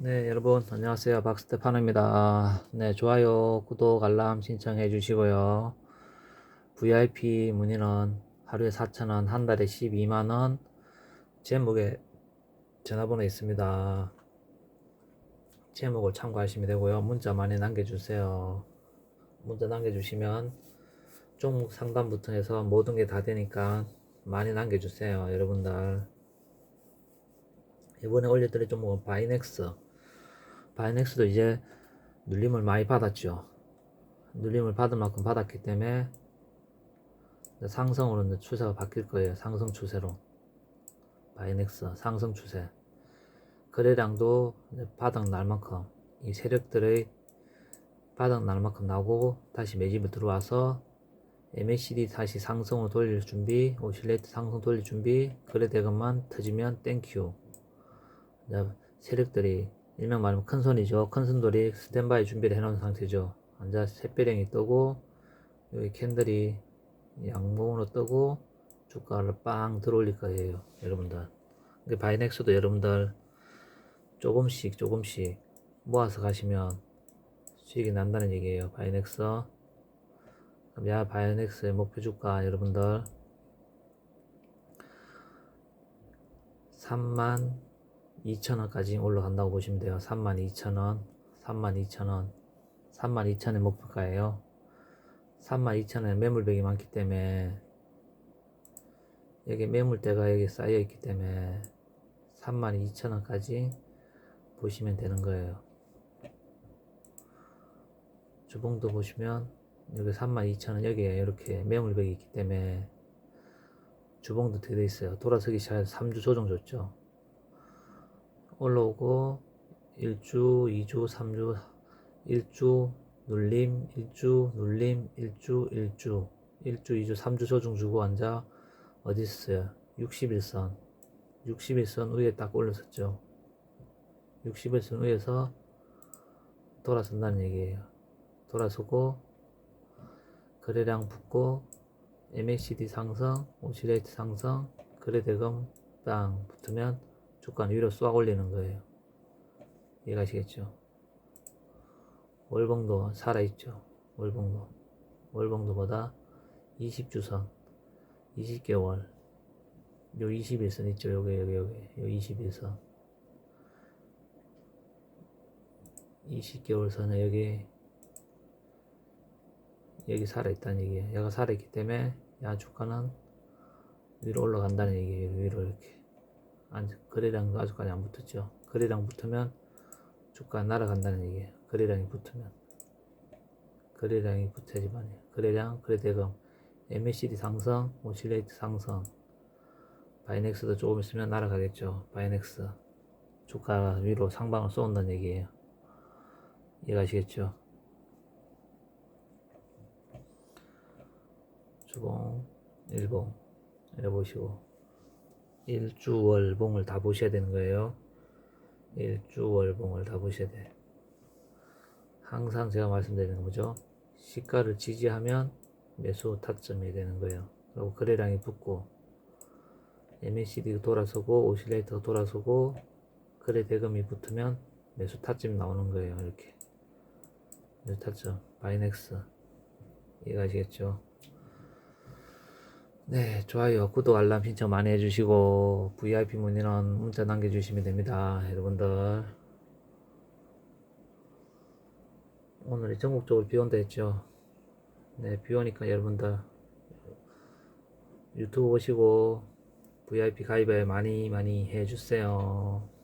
네, 여러분, 안녕하세요. 박스테파노입니다. 네, 좋아요, 구독, 알람 신청해 주시고요. VIP 문의는 하루에 4,000원, 한 달에 12만원, 제목에 전화번호 있습니다. 제목을 참고하시면 되고요. 문자 많이 남겨주세요. 문자 남겨주시면 종목 상담부터 해서 모든 게 다 되니까 많이 남겨주세요. 여러분들. 이번에 올려드릴 종목은 바이넥스. 바이넥스도 이제 눌림을 많이 받았죠. 눌림을 받을 만큼 받았기 때문에 상승으로 이제 추세가 바뀔 거예요. 상승 추세로. 바이넥스 상승 추세. 거래량도 바닥 날 만큼 이 세력들의 바닥 날 만큼 나오고 다시 매집을 들어와서 MACD 다시 상승으로 돌릴 준비, 오실레이트 상승 돌릴 준비, 거래 대금만 터지면 땡큐. 세력들이 일명 말하면 큰 손이죠. 큰 손들이 스탠바이 준비를 해놓은 상태죠. 앉아 샛별행이 뜨고 여기 캔들이 양봉으로 뜨고 주가를 빵 들어올릴 거예요. 여러분들. 바이넥스도 여러분들 조금씩 조금씩 모아서 가시면 수익이 난다는 얘기예요. 바이넥스. 야 바이넥스의 목표 주가 여러분들 3만 2천원까지 올라간다고 보시면 돼요. 32,000원, 32,000원, 32,000원 목표가예요. 32,000원에 매물벽이 많기 때문에 여기 매물대가 여기 쌓여 있기 때문에 32,000원까지 보시면 되는 거예요. 주봉도 보시면 여기 32,000원 여기에 이렇게 매물벽이 있기 때문에 주봉도 되어 있어요. 돌아서기 시작해서 3주 조정 줬죠. 올라오고 1주, 2주, 3주, 1주 눌림, 1주 눌림, 1주, 1주, 1주, 2주, 3주 조정 주고 앉아 어디 있어요? 61선, 61선 위에 딱 올렸었죠. 61선 위에서 돌아선다는 얘기예요. 돌아서고 거래량 붙고 MACD 상승, 오시레이트 상승, 거래 대금 땅 붙으면 주가는 위로 쏘아 올리는 거예요. 이해가시겠죠? 월봉도 살아있죠. 월봉도. 월봉도보다 20주선, 20개월, 요 21선 있죠. 요게, 요게, 요게, 요 21선. 20개월 선에 여기, 여기 살아있다는 얘기예요. 얘가 살아있기 때문에, 야, 주가는 위로 올라간다는 얘기예요. 위로 이렇게. 안, 거래량도 아직까지 안 붙었죠. 거래량 붙으면 주가 날아간다는 얘기예요. 거래량이 붙으면. 거래량이 붙어야지만요. 거래량, 거래대금, MACD 상승, 오실레이트 상승, 바이넥스도 조금 있으면 날아가겠죠. 바이넥스. 주가 위로 상방을 쏘는다는 얘기예요. 이해가시겠죠? 주봉, 일봉, 이래 보시고. 일주월봉을 다 보셔야 되는 거예요. 일주월봉을 다 보셔야 돼. 항상 제가 말씀드리는 거죠. 시가를 지지하면 매수 타점이 되는 거예요. 그리고 거래량이 붙고 MACD가 돌아서고 오실레이터가 돌아서고 거래 대금이 붙으면 매수 타점이 나오는 거예요. 이렇게 매수 타점 바이넥스 이해가시겠죠? 네, 좋아요, 구독, 알람 신청 많이 해주시고 VIP 문의는 문자 남겨주시면 됩니다, 여러분들. 오늘이 전국적으로 비 온다 했죠. 네, 비 오니까 여러분들 유튜브 보시고 VIP 가입을 많이 많이 해주세요.